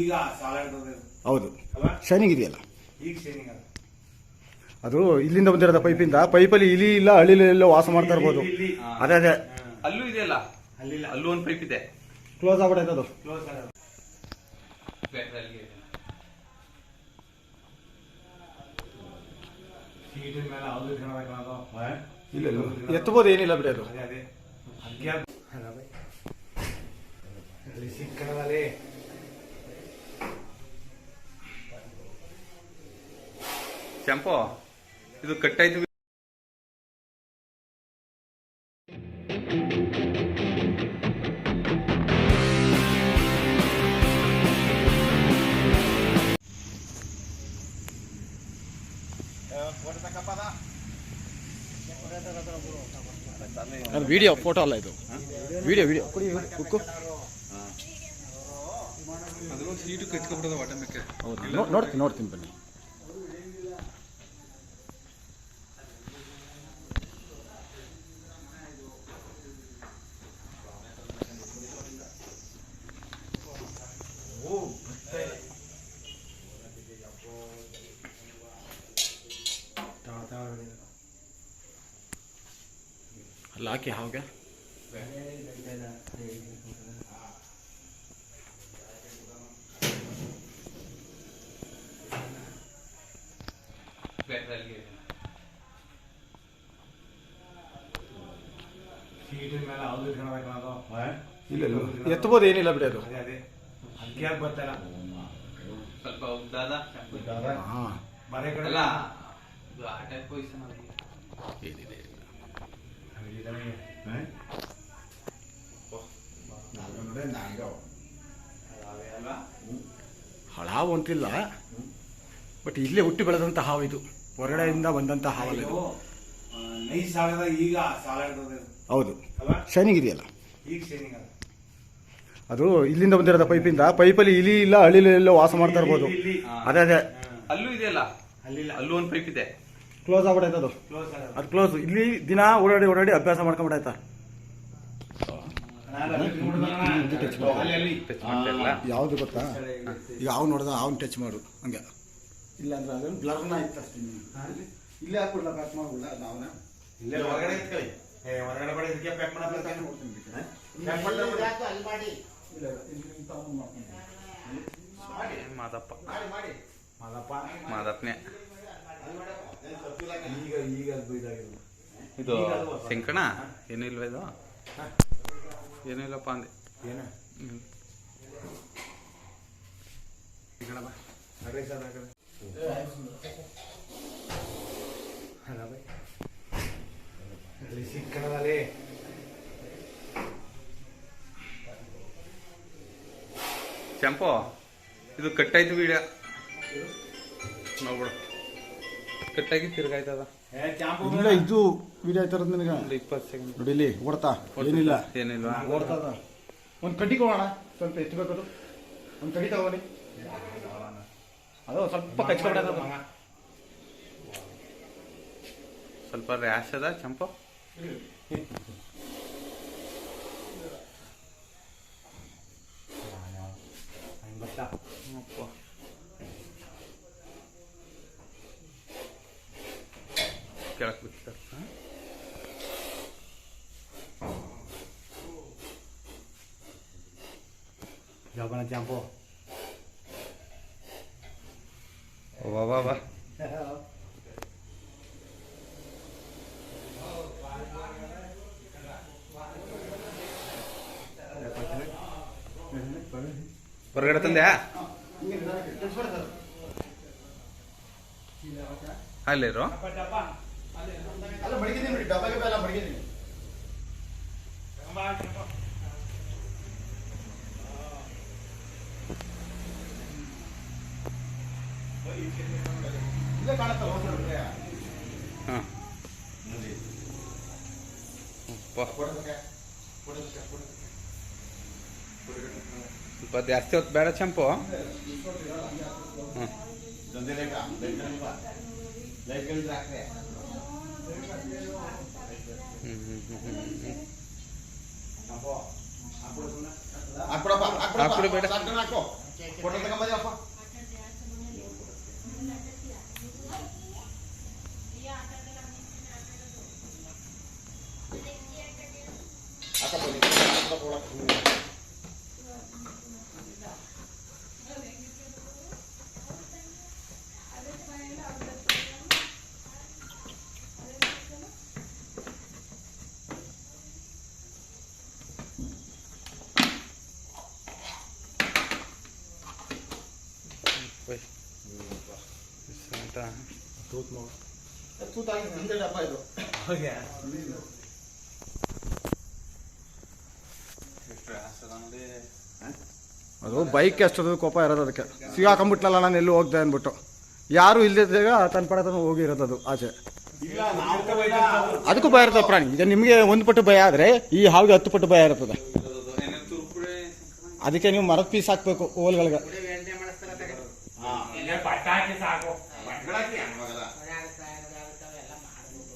ಈಗ ಸಾಲ ಹಿಡ್ದದೆ ಹೌದು. ಅಲ್ವಾ? ಶೈನಿಂಗ್ ಇದೆಯಲ್ಲ? ಈಗ ಶೈನಿಂಗ್ ಅದು ಅದು ಇಲ್ಲಿಂದ ಬಂದಿರೋದ ಪೈಪಿಂದ. ಪೈಪಲ್ಲಿ ಇಲಿ ಇಲ್ಲ ಹಳ್ಳಿಲಿ ಎಲ್ಲೋ ವಾಸ ಮಾಡ್ತಾ ಇರ್ಬೋದು. ಇಲ್ಲಿ, ಇಲ್ಲಿ. ಅದೇ ಅದೇ. ಅಲ್ಲೂ ಇದೆಯಲ್ಲ? ಅಲ್ಲಿಲ್ಲ. ಅಲ್ಲೂ ಒಂದು ಪೈಪ್ ಇದೆ. ಕ್ಲೋಸ್ ಆಗ್ಬಿಟ್ಟೈತೆ ಅದು. ಕ್ಲೋಸ್ ಇದೆ. ಸೀಟಿನ ಮೇಲೆ ಅವ್ರು ಅದು? ಎತ್ತಬೋದು ಏನಿಲ್ಲ ಬಿಡಿ ಅದು. ಅದೇ ಅದೇ ಹಂಗೆ ಅಲ್ಲ ಬೈ. ಅಲ್ಲಿ ಸಿಕ್ಕಣದಲ್ಲಿ ಚಂಪೋ ಇದು ಕಟ್ಟಾಯ್ತು ವಿಡಿಯೋ ಫೋಟೋ ಅಲ್ಲ ಇದು. ವಿಡಿಯೋ ವಿಡಿಯೋ ನೋ- ನೋಡ್ತೀನಿ ನೋಡ್ತೀನಿ ಬನ್ನಿ. ಅಲ್ಲ ಹಾಕಿ ಹಾಗೆ ಸೀಟಿನ ಮೇಲೆ ಅವ್ರು ಇಟ್ಕೊಳಬೇಕು ಅದು ಇಲ್ಲ ಎತ್ತಬೋದು ಏನಿಲ್ಲ ಬಿಡಿ ಅದು ಅದೇ ಅದೇ ಹಂಗೆ ಬರ್ತಾಯಿಲ್ಲ ಸ್ವಲ್ಪ ಉದ್ದಾದ ಹಾಂ ಮನೆ ಕಡೆ ಅಲ್ಲ ಇದು ಏನಿದೆ ಹಾವು ಅಂತಿಲ್ಲ ಬಟ್ ಇಲ್ಲೇ ಹುಟ್ಟಿ ಬೆಳೆದಂಥ ಹಾವು ಇದು. ಹೊರಗಡೆಯಿಂದ ಬಂದಂಥ ಹಾವಲ್ಲ ಇದು. ಈಗ ಹೌದು. ಅಲ್ವಾ ಶೈನಿಂಗ್ ಇದೆಯಲ್ಲ ಈಗ ಶೇನಿಂಗ್ ಅದು ಇಲ್ಲಿಂದ ಬಂದಿರೋದ ಪೈಪಿಂದ. ಪೈಪಲ್ಲಿ ಇಲಿ ಇಲ್ಲ ಹಳ್ಳಿಲಿ ಎಲ್ಲ ವಾಸ ಮಾಡ್ತಾ ಇರ್ಬೋದು. ಅದೇ ಅದೇ. ಅಲ್ಲೂ ಇದೆಯಲ್ಲ? ಅಲ್ಲಿಲ್ಲ. ಅಲ್ಲೂ ಒಂದು ಪೈಪ್ ಇದೆ. ಕ್ಲೋಸ್ ಆಗ್ಬಿಡೈತೆ ಅದು. ಅದು ಕ್ಲೋಸ್ ಇಲ್ಲಿ ದಿನ ಓಡಾಡಿ ಓಡಾಡಿ ಅಭ್ಯಾಸ ಮಾಡ್ಕೊಂಡ್ಬಿಡಾಯ್ತಾ ಯಾವ್ದು ಗೊತ್ತಾ? ಈಗ ಅವ್ನು ನೋಡ್ದ ಅವ್ನು ಟಚ್ ಮಾಡು ಹಂಗೆ. ಇಲ್ಲ ಅಂದ್ರೆ ಅದನ್ನು ಬ್ಲರ್ನ ಇತ್ತು ಅಷ್ಟೇ ಇಲ್ಲೇ ಹಾಕ್ಬಿಡ್ಲ ಪ್ಯಾಕ್ ಮಾಡ್ಬಿಡ್ಲ? ನಾವನ್ನ ಇಲ್ಲೇ ಹೊರಗಡೆ ಇಟ್ಕೊಳ್ಳಿ. ಏ ಹೊರಗಡೆ ಬೇಡ ಇದಕ್ಕೆ ಪ್ಯಾಕ್ ಮಾಡಪ್ಪ ಪ್ಯಾಕ್ ಮಾಡ್ತಾರೆ ಇಲ್ಲ ಇಲ್ಲಿ ತಗೊಂಡು ಮಾಡ್ಕೊಂಡು ಮಾದಪ್ಪ. ಮಲ್ಲಪ್ಪ ಮಾದಪ್ಪನೆ ಈಗ ಈಗ ಅದು ಇದಾಗಿಲ್ಲ ಇದು ಶಂಕಣ? ಏನಿಲ್ವ ಇದು? ಏನಿಲ್ಲಪ್ಪ ಅಂದೆ. ಏನು? ಸಿಕ್ಕಣದಲ್ಲಿ. ಚಂಪೋ ಇದು ಕಟ್ಟಾಯ್ತು ವಿಡಿಯೋ ನೋಡ್ಬಿಡು. ಕಟ್ಟಾಗಿ ತಿರ್ಗಾಯ್ತದ ಇಲ್ಲ ಇದು ವಿಡಿಯೋ ಆಯ್ತಾರದ್ ನಿನಗೆ ಒಂದು ಇಪ್ಪತ್ತು ಸೆಕೆಂಡ್ ನೋಡಿಲಿ ಓಡ್ತಾ ಏನಿಲ್ಲ ಏನಿಲ್ಲ ಓಡ್ತದ ಒಂದು ಕೊಡೋಣ ಸ್ವಲ್ಪ ಎತ್ತಬೇಕದು ಒಂದು ಕಡಿ ತಗೊಳ್ಳಿ ಅದು ಸ್ವಲ್ಪ ಕಚ್ಕೊಬಿಡೋದು ಸ್ವಲ್ಪ ರ್ಯಾಶ್ ಅದ ಚಂಪ ಅಪ್ಪ. ಕೆಳಕ್ ಬಿಡ್ತಾರೆ ಜೋಬನ ಚಾಂಪು ವಾ ವಾ ವಾ ಹೊರಗಡೆ ತಂದ್ಯಾ? ಅಲ್ಲಿರು? ಅಲ್ಲ ಮಡಗಿದ್ದೀನಿ ನೋಡಿ ಡಬ್ಬಗೆ ಬೇಲ ಮಡಗಿದ್ದೀನಿ ಇಲ್ಲೇ ಕಾಣತ್ತಲ್ಲ ಹೋಗ್ತಾರೆ ಬಿಡ್ರೆ. ಹಾಂ ಕೊಡೋದಕ್ಕೆ ಕೊಡೋದಕ್ಕೆ ಕೊಡೋದಕ್ಕೆ ಸ್ವಲ್ಪ ಜಾಸ್ತಿ ಹೊತ್ತು ಬೇಡ ಚಂಪು ಹಾಂ ದಂಧೆ ಲೆಕ್ಕ ಲೈಟ್ ಗಳಿಲ್ವಾ? ಲೈಟ್ ಗಳಿದ್ರೆ ಹಾಕ್ರೆ. ಹ್ಞೂ అప్పుడు అప్పుడు అప్పుడు ಅದು ಬೈಕ್ ಎಷ್ಟದು ಕೋಪ ಇರೋದು ಅದಕ್ಕೆ. ಸಿಗಾಕೊಂಬಿಟ್ಲಲ್ಲ ನಾನು ಎಲ್ಲೂ ಹೋಗ್ದೆ ಅಂದ್ಬಿಟ್ಟು. ಯಾರು ಇಲ್ಲದಾಗ ತನ್ನ ಪಡ ಹೋಗಿರೋದು ಅದು ಆಚೆ. ಅದಕ್ಕೂ ಭಯ ಇರ್ತದೆ ಪ್ರಾಣಿ. ಈಗ ನಿಮಗೆ ಒಂದು ಪಟ್ಟು ಭಯ ಆದರೆ ಈ ಹಾವಿಗೆ ಹತ್ತು ಪಟ್ಟು ಭಯ ಇರ್ತದೆ. ಅದಕ್ಕೆ ನೀವು ಮರದ ಪೀಸ್ ಹಾಕ್ಬೇಕು ಓಲ್ಗಳಿಗೆ ಪಟಾಕಿ ಸಾಕು. ಮಗಳಕ್ಕೆ ಹೆಣ್ಮಗಲ ಎಲ್ಲ ಮಾಡ್ಬೋದು.